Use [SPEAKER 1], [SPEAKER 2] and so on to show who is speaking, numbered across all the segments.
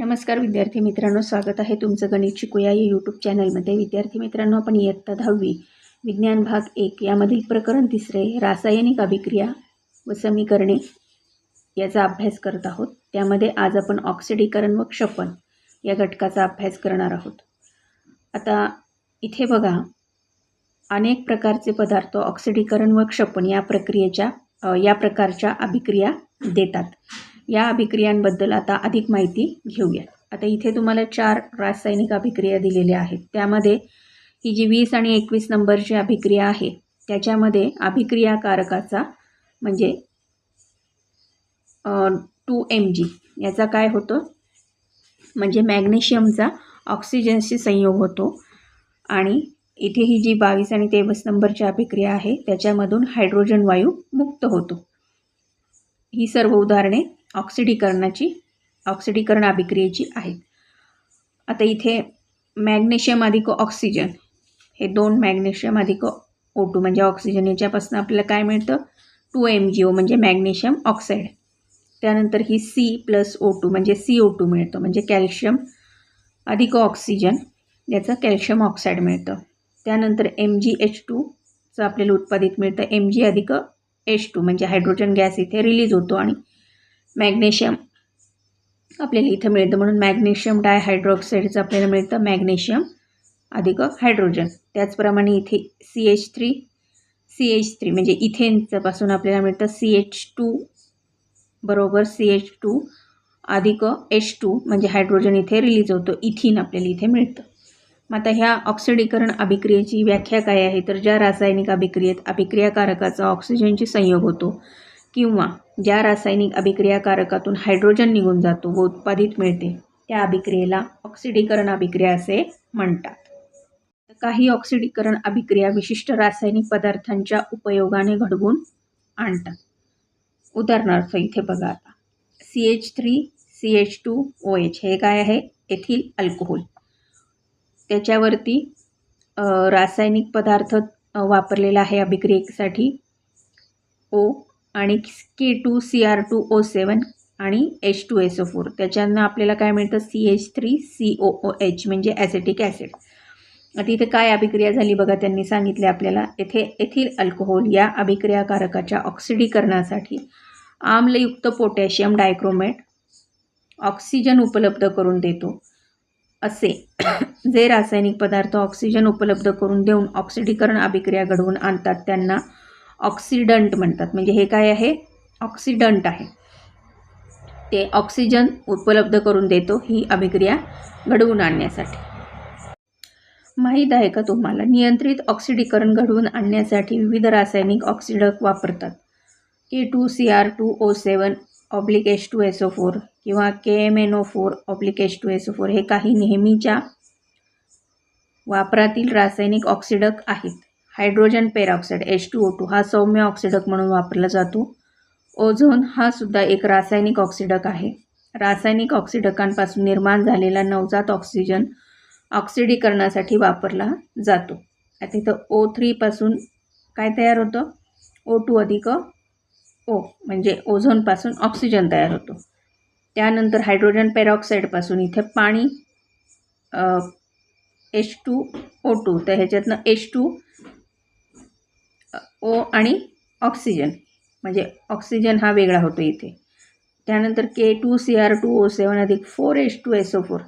[SPEAKER 1] नमस्कार विद्यार्थी मित्रांनो स्वागत आहे तुमचं गणित शिकूया या यूट्यूब चॅनलमध्ये विद्यार्थी मित्रांनो आपण इयत्ता दहावी विज्ञान भाग एक यामधील प्रकरण तिसरे रासायनिक अभिक्रिया व समीकरणे याचा अभ्यास करत आहोत. त्यामध्ये आज आपण ऑक्सिडीकरण व क्षपण या घटकाचा अभ्यास करणार आहोत. आता इथे बघा अनेक प्रकारचे पदार्थ ऑक्सिडीकरण व क्षपण या प्रक्रियेच्या या प्रकारच्या अभिक्रिया देतात. या अभिक्रियांबद्दल आता अधिक माहिती घेऊया आता इथे तुम्हाला चार रासायनिक अभिक्रिया दिलेल्या आहेत. त्यामध्ये ही जी वीस आणि एकवीस नंबरची अभिक्रिया आहे त्याच्यामध्ये अभिक्रियाकारकाचा म्हणजे टू एम जी याचा काय होतं? म्हणजे मॅग्नेशियमचा ऑक्सिजनशी संयोग होतो. आणि इथे ही जी बावीस आणि तेवीस नंबरची अभिक्रिया आहे त्याच्यामधून हायड्रोजन वायू मुक्त होतो. ही सर्व उदाहरणे ऑक्सिडीकरणाची ऑक्सिडीकरण अभिक्रियेची आहेत. आता इथे मॅग्नेशियम अधिक ऑक्सिजन हे दोन मॅग्नेशियम अधिक ओ टू म्हणजे ऑक्सिजन याच्यापासून आपल्याला काय मिळतं? टू एम जी ओ म्हणजे मॅग्नेशियम ऑक्साईड त्यानंतर ही सी प्लस ओ टू म्हणजे सी ओ टू मिळतं म्हणजे कॅल्शियम अधिक ऑक्सिजन याचं कॅल्शियम ऑक्साईड मिळतं. त्यानंतर एम जी एच टूचं आपल्याला उत्पादित मिळतं एम जी अधिक एच टू म्हणजे हायड्रोजन गॅस इथे रिलीज होतो आणि मॅग्नेशियम. आपल्याला इथं मिळतं म्हणून मॅग्नेशियम डायहायड्रोक्साईडचं आपल्याला मिळतं मॅग्नेशियम अधिक हायड्रोजन. त्याचप्रमाणे इथे C H three C H three म्हणजे इथेनचंपासून आपल्याला मिळतं सी एच टू बरोबर सी एच टू अधिक एच टू म्हणजे हायड्रोजन इथे रिलीज होतो. इथिन आपल्याला इथे मिळतं. मग आता ह्या ऑक्सिडीकरण अभिक्रियेची व्याख्या काय आहे? तर ज्या रासायनिक अभिक्रियेत अभिक्रियाकारकाचा ऑक्सिजनची संयोग होतो किंवा ज्या रासायनिक अभिक्रियाकारकातून हायड्रोजन निघून जातो व उत्पादित मिळते त्या अभिक्रियेला ऑक्सिडीकरण अभिक्रिया असे म्हणतात. काही ऑक्सिडीकरण अभिक्रिया विशिष्ट रासायनिक पदार्थांच्या उपयोगाने घडवून आणतात. उदाहरणार्थ इथे बघा आता. C H three C H two O H हे काय आहे? Ethyl alcohol. त्याच्यावरती रासायनिक पदार्थ वापरलेला आहे अभिक्रियेसाठी. ओ आणि K two C R two O seven आणि H two S O four त्याच्यानं आपल्याला काय मिळतं? C H three C O O H म्हणजे ॲसेटिक ॲसिड आता इथे काय अभिक्रिया झाली बघा त्यांनी सांगितले आपल्याला. येथे एथिल अल्कोहोल या अभिक्रियाकारकाच्या ऑक्सिडीकरणासाठी आम्लयुक्त पोटॅशियम डायक्रोमेट ऑक्सिजन उपलब्ध करून देतो. असे जे रासायनिक पदार्थ ऑक्सिजन उपलब्ध करून देऊन ऑक्सिडीकरण अभिक्रिया घडवून आणतात त्यांना ऑक्सिडंट म्हणतात. म्हणजे हे काय आहे? ऑक्सिडंट आहे. ते ऑक्सिजन उपलब्ध करून देतो ही अभिक्रिया घडवून आणण्यासाठी. माहीत आहे का तुम्हाला? नियंत्रित ऑक्सिडीकरण घडवून आणण्यासाठी विविध रासायनिक ऑक्सिडक वापरतात. K two C R two O seven oblique H two S O four किंवा K M N O four oblique H two S O four हे काही नेहमीच्या वापरातील रासायनिक ऑक्सिडक आहेत. Hydrogen peroxide H two O two हा सौम्य ऑक्सिडक म्हणून वापरला जातो. ओझोन हा सुद्धा एक रासायनिक ऑक्सिडक आहे. रासायनिक ऑक्सिडकांपासून निर्माण झालेला नवजात ऑक्सिजन ऑक्सिडीकरणासाठी वापरला जातो. आता इथं ओ थ्रीपासून काय तयार होतं? ओ टू अधिक ओ म्हणजे ओझोनपासून ऑक्सिजन तयार होतो. त्यानंतर हायड्रोजन पेरॉक्साईडपासून इथे पाणी एच टू ओ टू तर ह्याच्यातनं एच टू ओ आणि ऑक्सिजन. म्हणजे ऑक्सिजन हा वेगळा होतो इथे. त्यानंतर K two C R two O seven अधिक four H two S O four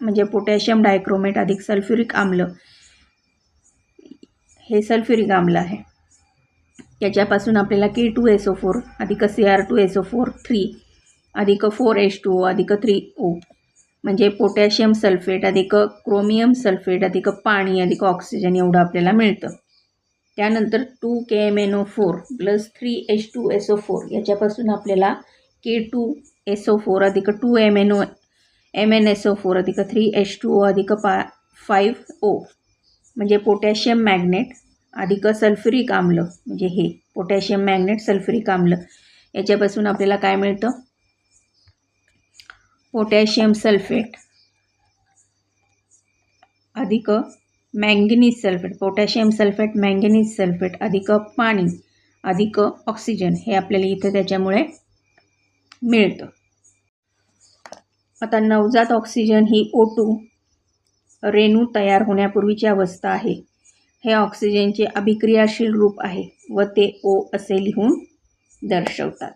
[SPEAKER 1] म्हणजे पोटॅशियम डायक्रोमेट अधिक सल्फ्युरिक आम्ल. हे सल्फ्युरिक आम्ल आहे. याच्यापासून आपल्याला K two S O four अधिक C R two S O four three अधिक फोर एच टू ओ अधिक थ्री ओ म्हणजे पोटॅशियम सल्फेट अधिक क्रोमियम सल्फेट अधिक पाणी अधिक ऑक्सिजन एवढं आपल्याला मिळतं. त्यानंतर two K M N O four plus three H two S O four याच्यापासून आपल्याला K two S O four अधिक two M N O M N S O four अधिक थ्री एच टू ओ अधिक पा five ओ म्हणजे potassium magnet अधिक sulphuric आम्ल. म्हणजे हे पोटॅशियम मॅग्नेट सल्फ्युरिक आम्ल. याच्यापासून आपल्याला काय मिळतं? पोटॅशियम सल्फेट अधिक manganese sulphate potassium sulphate manganese sulphate अधिक पाणी अधिक ऑक्सिजन हे आपल्याला इथं त्याच्यामुळे मिळतं. आता नवजात ऑक्सिजन ही ओ टू रेणू तयार होण्यापूर्वीची अवस्था आहे. हे ऑक्सिजनचे अभिक्रियाशील रूप आहे व ते ओ असे लिहून दर्शवतात.